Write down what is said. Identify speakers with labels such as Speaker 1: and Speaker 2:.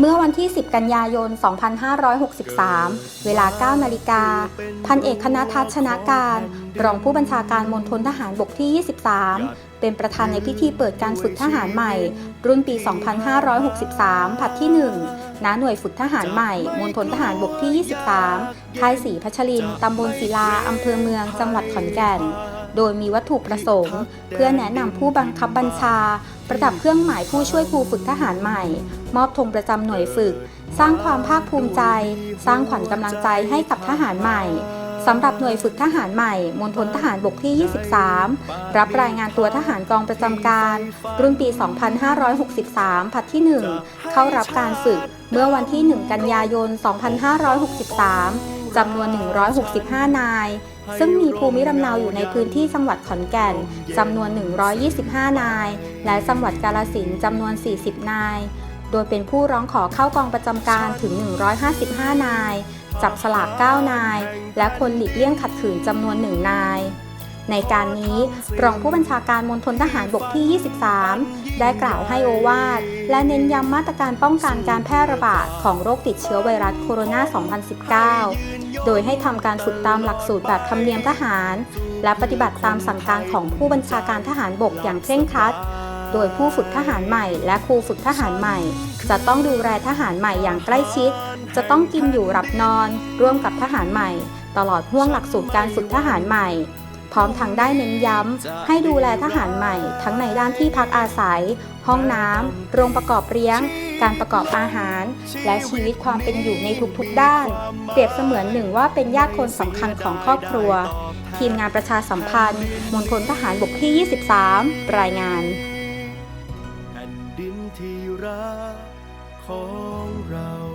Speaker 1: เมื่อวันที่ 10 กันยายน 2563 เวลา 9 นาฬิกา พันเอกคณะทัศชนะการ รองผู้บัญชาการมณฑลทหารบกที่ 23 เป็นประธานในพิธีเปิดการฝึกทหารใหม่ รุ่นปี 2563 ผัดที่ 1 ณ หน่วยฝึกทหารใหม่ มณฑลทหารบกที่ 23 ค่ายศรีพัชริน ตำบลศิลา อำเภอเมือง จังหวัดขอนแก่น โดยมีวัตถุประสงค์ เพื่อแนะนำผู้บังคับบัญชา ประดับเครื่องหมายผู้ช่วยครูฝึกทหารใหม่ มอบธงประจำหน่วยฝึก สร้างความภาคภูมิใจ สร้างขวัญกำลังใจให้กับทหารใหม่สำหรับหน่วยฝึกทหารใหม่ มณฑลทหารบกที่ 23 รับรายงานตัวทหารกองประจำการ รุ่นปี 2563 ผัดที่ 1 เข้ารับการฝึกเมื่อวันที่ 1 กันยายน 2563 จำนวน 165 นาย ซึ่งมีภูมิลำเนาอยู่ในพื้นที่จังหวัดขอนแก่นจำนวน 125 นาย และจังหวัดกาลสินธุ์จำนวน 40 นาย โดยเป็นผู้ร้องขอเข้ากองประจำการถึง 155 นาย จับสลาก 9 นาย และคนหลีกเลี่ยงขัดขืนจำนวน 1 นาย ในการนี้รองผู้บัญชาการมณฑลทหารบกที่ 23 ได้กล่าวให้โอวาทและเน้นย้ำมาตรการป้องกันการแพร่ระบาดของโรคติดเชื้อไวรัสโคโรนา 2019 โดยให้ทำการฝึกตามหลักสูตรแบบธรรมเนียมทหาร และปฏิบัติตามสั่งการของผู้บัญชาการทหารบกอย่างเคร่งครัด โดยผู้ฝึกทหารใหม่ และครูฝึกทหารใหม่ จะต้องดูแลทหารใหม่อย่างใกล้ชิด จะต้องกินอยู่หลับนอน ร่วมกับทหารใหม่ ตลอดห่วงหลักสูตรการฝึกทหารใหม่ พร้อมทั้งได้เน้นย้ำ ให้ดูแลทหารใหม่ ทั้งในด้านที่พักอาศัย ห้องน้ำ โรงประกอบเลี้ยง การประกอบอาหาร และชีวิตความเป็นอยู่ในทุกๆด้าน เปรียบเสมือนหนึ่งว่าเป็นญาติคนสำคัญของครอบครัว ทีมงานประชาสัมพันธ์มณฑลทหารบกที่ 23 รายงาน
Speaker 2: แผ่นดินที่รักของเรา